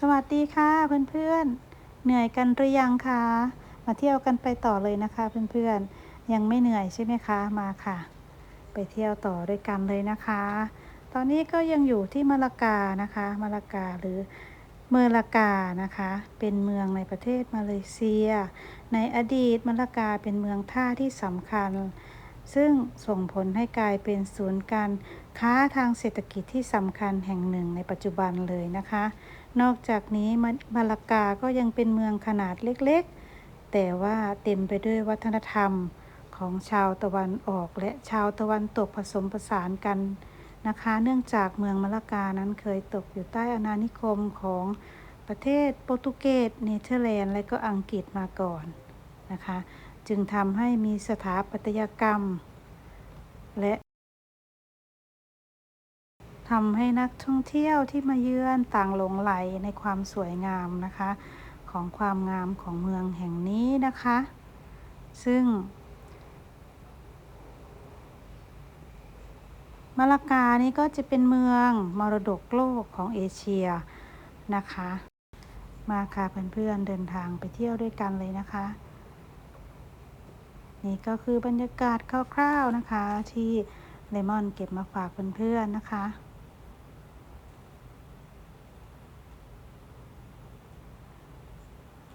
สวัสดีค่ะเพื่อนๆ เหนื่อยกันหรือยังคะ มาเที่ยวกันไปต่อเลยนะคะเพื่อนๆ ยังไม่เหนื่อยใช่ไหมคะมาค่ะ ไปเที่ยวต่อด้วยกันเลยนะคะ ตอนนี้ก็ยังอยู่ที่มาลากานะคะมาลากาหรือเมอลากานะคะ เป็นเมืองในประเทศมาเลเซีย ในอดีตมาลากาเป็นเมืองท่าที่สำคัญ ซึ่งส่งผลให้กลายเป็นศูนย์การ ค้าทางเศรษฐกิจที่สำคัญแห่งหนึ่งในปัจจุบันเลยนะคะ นอกจากนี้มาลากาก็ยังเป็นเมืองขนาดเล็กๆ แต่ว่าเต็มไปด้วยวัฒนธรรมของชาวตะวันออกและชาวตะวันตกผสมผสานกันนะคะ เนื่องจากเมืองมาลากานั้นเคยตกอยู่ใต้อาณานิคมของประเทศโปรตุเกสเนเธอร์แลนด์และก็อังกฤษมาก่อนนะคะ จึงทำให้มีสถาปัตยกรรม และ ทำให้นักท่องเที่ยวที่มาเยือนต่างหลงไหลในความสวยงามนะคะ ของความงามของเมืองแห่งนี้นะคะ ซึ่งมาลากานี่ก็จะเป็นเมืองมรดกโลกของเอเชียนะคะ มาค่ะเพื่อนๆเดินทางไปเที่ยวด้วยกันเลยนะคะ นี่ก็คือบรรยากาศคร่าวๆนะคะที่เลมอนเก็บมาฝากเพื่อนๆนะคะ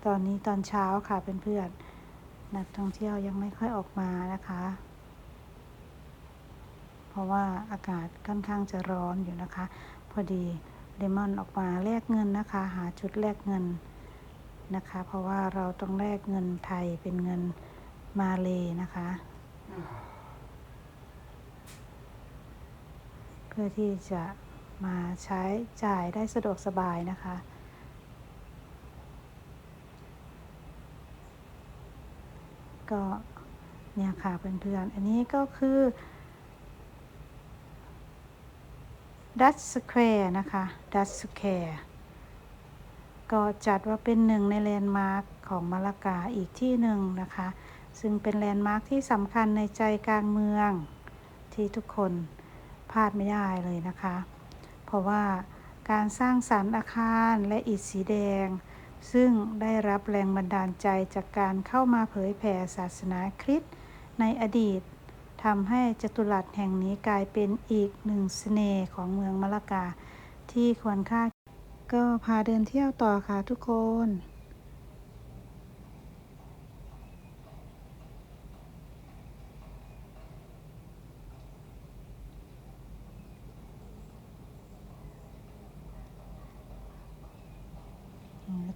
ตอนนี้ตอนเช้าค่ะเพื่อนๆนักท่องเที่ยวยังไม่ค่อยออกมานะคะ เพราะว่าอากาศค่อนข้างจะร้อนอยู่นะคะ พอดีเลมอนออกมาแลกเงินนะคะ หาจุดแลกเงินนะคะ เพราะว่าเราต้องแลกเงินไทยเป็นเงินมาเลยนะคะ เพื่อที่จะมาใช้จ่ายได้สะดวกสบายนะคะ ก็เนี่ยค่ะเพื่อนๆ อันนี้ก็คือดัตสแควร์นะคะดัตสแควร์ก็จัดว่าเป็นหนึ่งในแลนด์มาร์คของมาลากาอีกที่หนึ่งนะคะ ซึ่งเป็นแลนด์มาร์คที่สำคัญในใจกลางเมืองที่ทุกคนพลาดไม่ได้เลยนะคะ เพราะว่าการสร้างสรรค์อาคารและอิฐสีแดง ซึ่งได้รับแรงบันดาลใจจากการเข้ามาเผยแผ่ศาสนาคริสต์ในอดีตทำให้จตุรัสแห่งนี้กลายเป็นอีกหนึ่งเสน่ห์ของเมืองมะละกาที่ควรค่า ก็พาเดินเที่ยวต่อค่ะทุกคน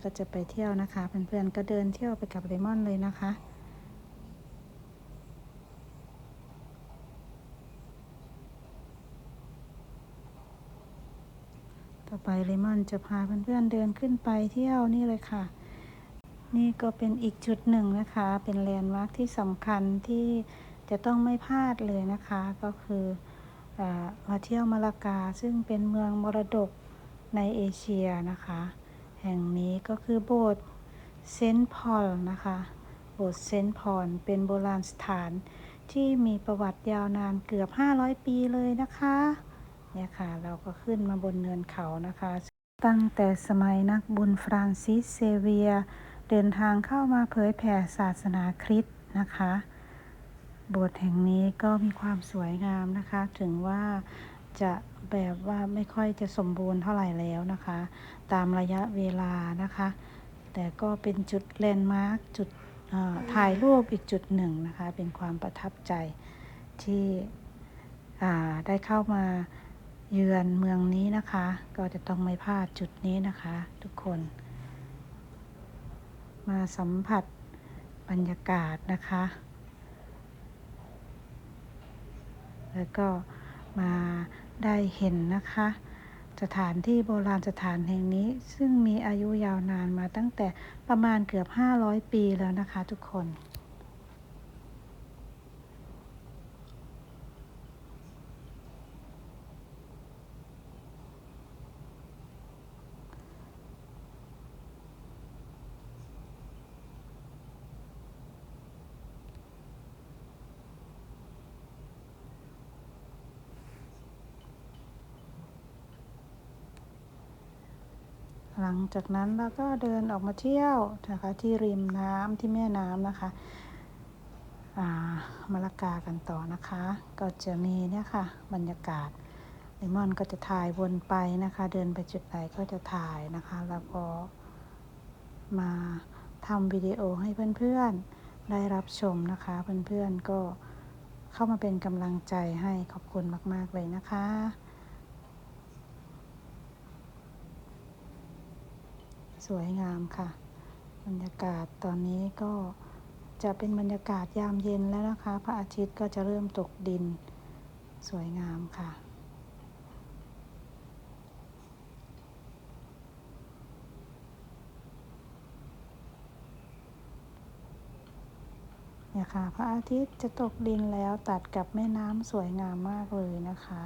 ก็จะไปเที่ยวนะคะ เพื่อนๆก็เดินเที่ยวไปกับเลมอนเลยนะคะต่อไปเลมอนจะพาเพื่อนๆเดินขึ้นไปเที่ยวนี่เลยค่ะ นี่ก็เป็นอีกจุดหนึ่งนะคะ เป็นแลนด์มาร์คที่สำคัญที่จะต้องไม่พลาดเลยนะคะ ก็คืออมาเที่ยวมาลากาซึ่งเป็นเมืองมรดกในเอเชียนะคะ แห่งนี้ก็คือโบสถ์เซนต์พอลนะคะ โบสถ์เซนต์พอลเป็นโบราณสถานที่มีประวัติยาวนานเกือบ 500 ปีเลยนะคะ เนี่ยค่ะ เราก็ขึ้นมาบนเนินเขานะคะ ตั้งแต่สมัยนักบุญฟรานซิสเซเวีย เดินทางเข้ามาเผยแผ่ศาสนาคริสต์นะคะ โบสถ์แห่งนี้ก็มีความสวยงามนะคะ ถึงว่าจะแบบว่าไม่ค่อยจะสมบูรณ์เท่าไหร่แล้วนะคะ ตามระยะเวลานะคะ แต่ก็เป็นจุดแลนด์มาร์คจุดถ่ายรูปอีกจุดหนึ่งนะคะ เป็นความประทับใจที่ได้เข้ามาเยือนเมืองนี้นะคะ ก็จะต้องไม่พลาดจุดนี้นะคะ ทุกคน มาสัมผัสบรรยากาศนะคะ แล้วก็มาได้เห็นนะคะ สถานที่โบราณสถานแห่งนี้ ซึ่งมีอายุยาวนานมาตั้งแต่ประมาณเกือบ 500 ปีแล้วนะคะทุกคน ค หลังจากนั้นเราก็เดินออกมาเที่ยวนะคะที่ริมน้ำที่แม่น้ำนะคะอ่ามะละกากันต่อนะคะ ก็จะมีเนี่ยค่ะบรรยากาศเลมอนก็จะถ่ายวนไปนะคะ เดินไปจุดไหนก็จะถ่ายนะคะ แล้วก็มาทำวิดีโอให้เพื่อนๆได้รับชมนะคะ เพื่อนๆก็เข้ามาเป็นกำลังใจให้ขอบคุณมาก ๆ เลยนะคะ สวยงามค่ะ บรรยากาศตอนนี้ก็จะเป็นบรรยากาศยามเย็นแล้วนะคะ พระอาทิตย์ก็จะเริ่มตกดินสวยงามค่ะ เนี่ยค่ะ พระอาทิตย์จะตกดินแล้วตัดกับแม่น้ำสวยงามมากเลยนะคะ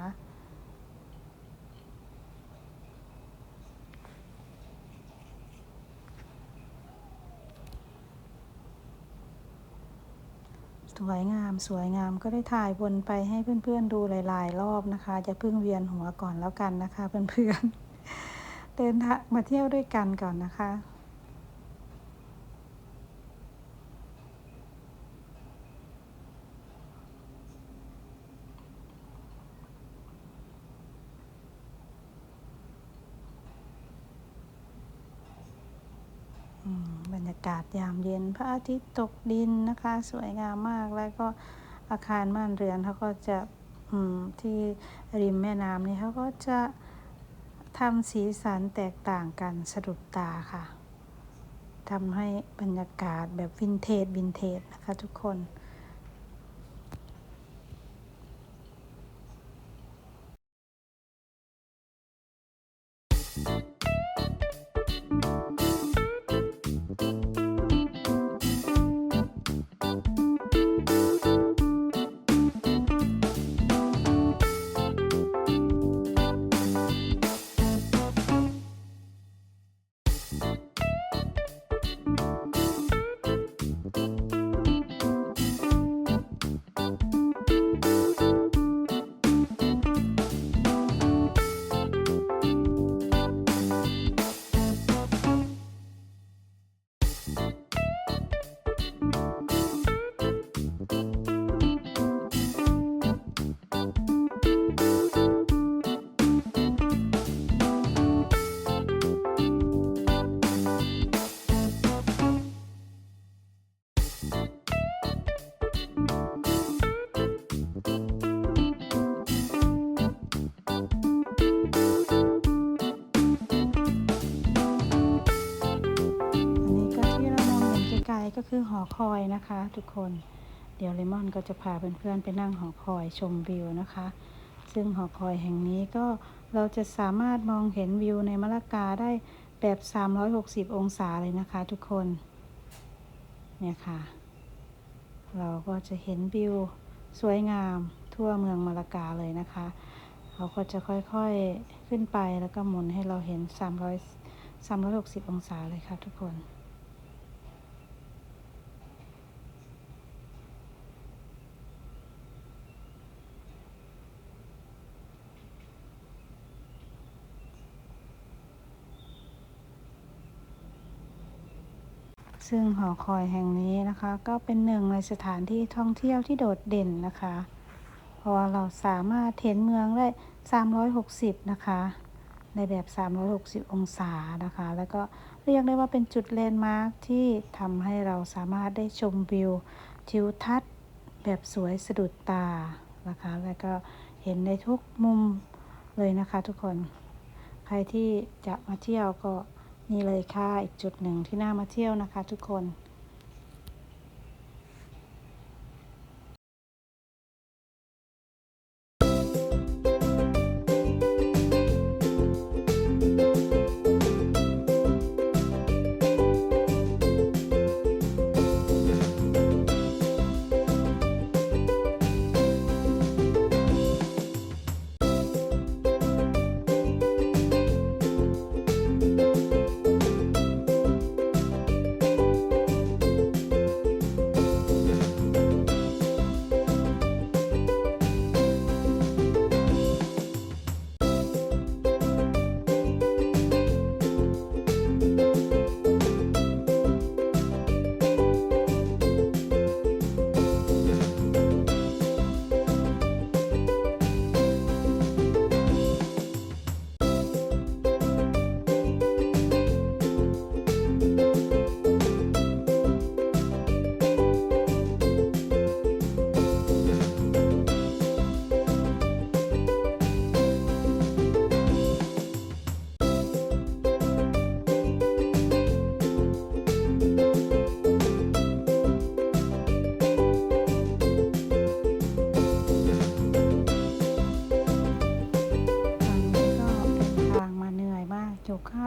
สวยงามสวยงามก็ได้ถ่ายวนไปให้เพื่อนๆดูหลาย ๆ รอบนะคะ จะเพิ่งเวียนหัวก่อนแล้วกันนะคะ เพื่อนๆเดินทางมาเที่ยวด้วยกันก่อนนะคะ อืมบรรยากาศยามเย็นพระอาทิตย์ตกดินนะคะ สวยงามมากแล้วก็อาคารบ้านเรือนเขาก็จะที่ริมแม่น้ำนี่เขาก็จะทำสีสันแตกต่างกันสะดุดตาค่ะทำให้บรรยากาศแบบวินเทจวินเทจนะคะทุกคนอัน คือ หอคอยนะคะ ทุกคน เดี๋ยวเลมอนก็จะพาเพื่อนๆไปนั่งหอคอยชมวิวนะคะ ซึ่งหอคอยแห่งนี้ก็เราจะสามารถมองเห็นวิวในมะละกาได้แบบ 360 องศาเลยนะคะ ทุกคน เนี่ยค่ะ เราก็จะเห็นวิวสวยงามทั่วเมืองมะละกาเลยนะคะเขาก็จะค่อยๆขึ้นไปแล้วก็หมุนให้เราเห็น 300 360 องศาเลยค่ะทุกคน ซึ่งหอคอยแห่งนี้นะคะ ก็เป็นหนึ่งในสถานที่ท่องเที่ยวที่โดดเด่นนะคะ เพราะว่าเราสามารถเห็นเมืองได้ 360 นะคะ ในแบบ 360 องศานะคะ แล้วก็เรียกได้ว่าเป็นจุดแลนด์มาร์คที่ทำให้เราสามารถได้ชมวิวทิวทัศน์แบบสวยสะดุดตานะคะ แล้วก็เห็นในทุกมุมเลยนะคะทุกคน ใครที่จะมาเที่ยวก็ นี่เลยค่ะอีกจุดหนึ่งที่น่ามาเที่ยวนะคะทุกคน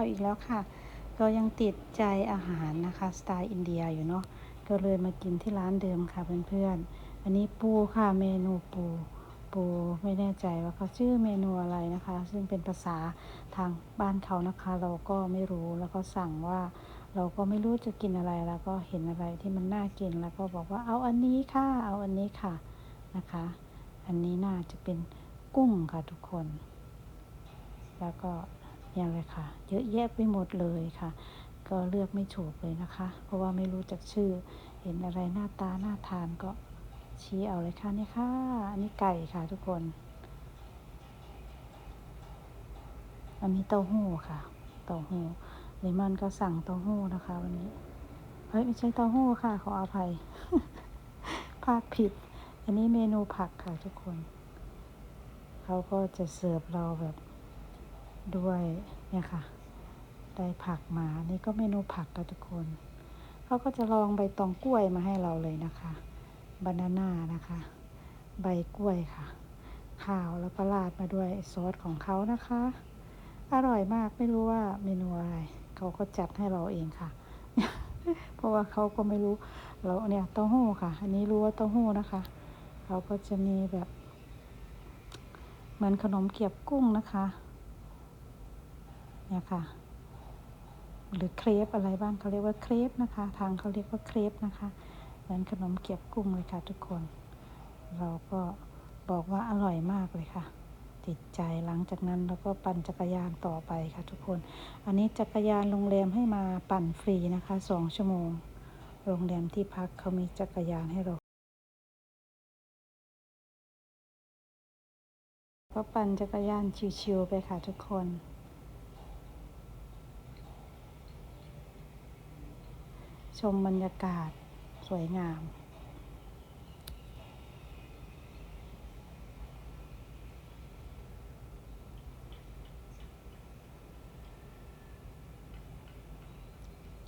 อีกแล้วค่ะก็ยังติดใจอาหารนะคะสไตล์อินเดียอยู่เนาะก็เลยมากินที่ร้านเดิมค่ะเพื่อนๆอันนี้ปูค่ะเมนูปูปูไม่แน่ใจว่าเขาชื่อเมนูอะไรนะคะ ซึ่งเป็นภาษาทางบ้านเขานะคะ เราก็ไม่รู้แล้วก็สั่งว่า เราก็ไม่รู้จะกินอะไรแล้วก็เห็นอะไรที่มันน่ากินแล้วก็บอกว่าเอาอันนี้ค่ะ เอาอันนี้ค่ะนะคะ อันนี้น่าจะเป็นกุ้งค่ะทุกคน แล้วก็ อย่างไรค่ะ เยอะแยะไปหมดเลยค่ะ ก็เลือกไม่ถูกเลยนะคะ เพราะว่าไม่รู้จักชื่อ เห็นอะไรหน้าตาน่าทานก็ชี้เอาเลยค่ะนี่ค่ะ อันนี้ไก่ค่ะทุกคน อันนี้เต้าหู้ค่ะ เต้าหู้เลมอนก็สั่งเต้าหู้นะคะวันนี้ เฮ้ยไม่ใช่เต้าหู้ค่ะ ขออภัยพลาดผิด อันนี้เมนูผักค่ะทุกคน เขาก็จะเสิร์ฟเราแบบ ด้วยเนี่ยค่ะ ได้ผักมานี่ก็เมนูผักค่ะทุกคนเขาก็จะลองใบตองกล้วยมาให้เราเลยนะคะบานาน่านะคะ ใบกล้วยค่ะ ข้าวแล้วก็ราดมาด้วยซอสของเขานะคะ อร่อยมากไม่รู้ว่าเมนูอะไรเขาก็จัดให้เราเองค่ะ เพราะว่าเขาก็ไม่รู้เราเนี่ยเต้าหู้ค่ะ อันนี้รู้ว่าเต้าหู้นะคะเขาก็จะมีแบบ เหมือนขนมเกี๊ยบกุ้งนะคะ เนี่ยค่ะ หรือเครปอะไรบ้างเขาเรียกว่าเครปนะคะ ทางเขาเรียกว่าเครปนะคะเหมือนขนมเกี๊ยบกุ้งเลยค่ะทุกคน เราก็บอกว่าอร่อยมากเลยค่ะ ติดใจหลังจากนั้นเราก็ปั่นจักรยานต่อไปค่ะทุกคน อันนี้จักรยานโรงแรมให้มาปั่นฟรีนะคะสองชั่วโมง โรงแรมที่พักเขามีจักรยานให้เราก็ปั่นจักรยานชิวๆไปค่ะทุกคน ชมบรรยากาศสวยงาม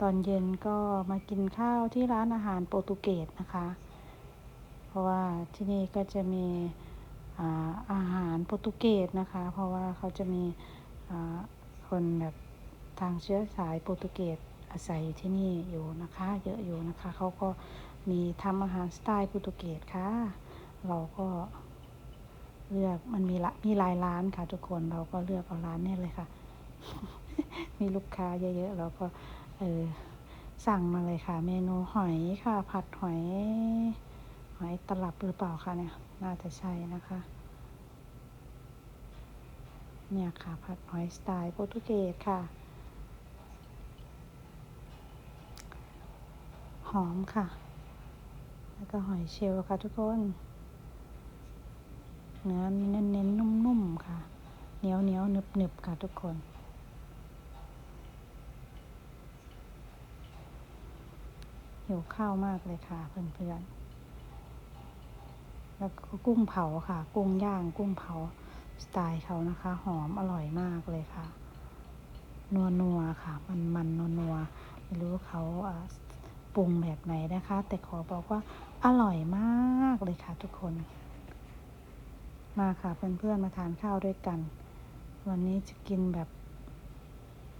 ตอนเย็นก็มากินข้าวที่ร้านอาหารโปรตุเกสนะคะ เพราะว่าที่นี่ก็จะมีอาหารโปรตุเกสนะคะ เพราะว่าเขาจะมีคนแบบทางเชื้อสายโปรตุเกส อาศัยอยู่ที่นี่อยู่นะคะ เยอะอยู่นะคะเขาก็มีทำอาหารสไตล์โปรตุเกสค่ะ เราก็เลือกมันมีละมีหลายร้านค่ะ ทุกคนเราก็เลือกเอาร้านนี้เลยค่ะ มีลูกค้าเยอะๆเราก็เออสั่งมาเลยค่ะ เมนูหอยค่ะ ผัดหอยหอยตลับหรือเปล่าคะเนี่ย น่าจะใช่นะคะ เนี่ยค่ะ ผัดหอยสไตล์โปรตุเกสค่ะ ห อมค่ะ แล้วก็หอยเชลล์ค่ะทุกคน เนื้อเน้นๆนุ่มๆค่ะ เหนียวเหนียวหนึบหนึบค่ะทุกคนหิวข้าวมากเลยค่ะเพื่อนๆ แล้วก็กุ้งเผาค่ะ กุ้งย่าง กุ้งเผาสไตล์เขานะคะ หอมอร่อยมากเลยค่ะ นัวนัวค่ะ มันมันนัวนัวไม่รู้เขาอ่า ปรุงแบบไหนนะคะ แต่ขอบอกว่าอร่อยมากเลยค่ะทุกคน มาค่ะเพื่อนๆมาทานข้าวด้วยกัน วันนี้จะกินแบบ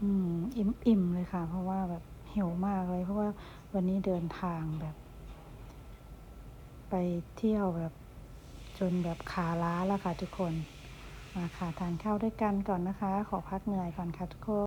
อืม อิ่มๆเลยค่ะ เพราะว่าแบบหิวมากเลย เพราะว่าวันนี้เดินทางแบบ ไปเที่ยวแบบจนแบบขาล้าแล้วค่ะทุกคน มาค่ะทานข้าวด้วยกันก่อนนะคะ ขอพักเหนื่อยก่อนค่ะทุกคน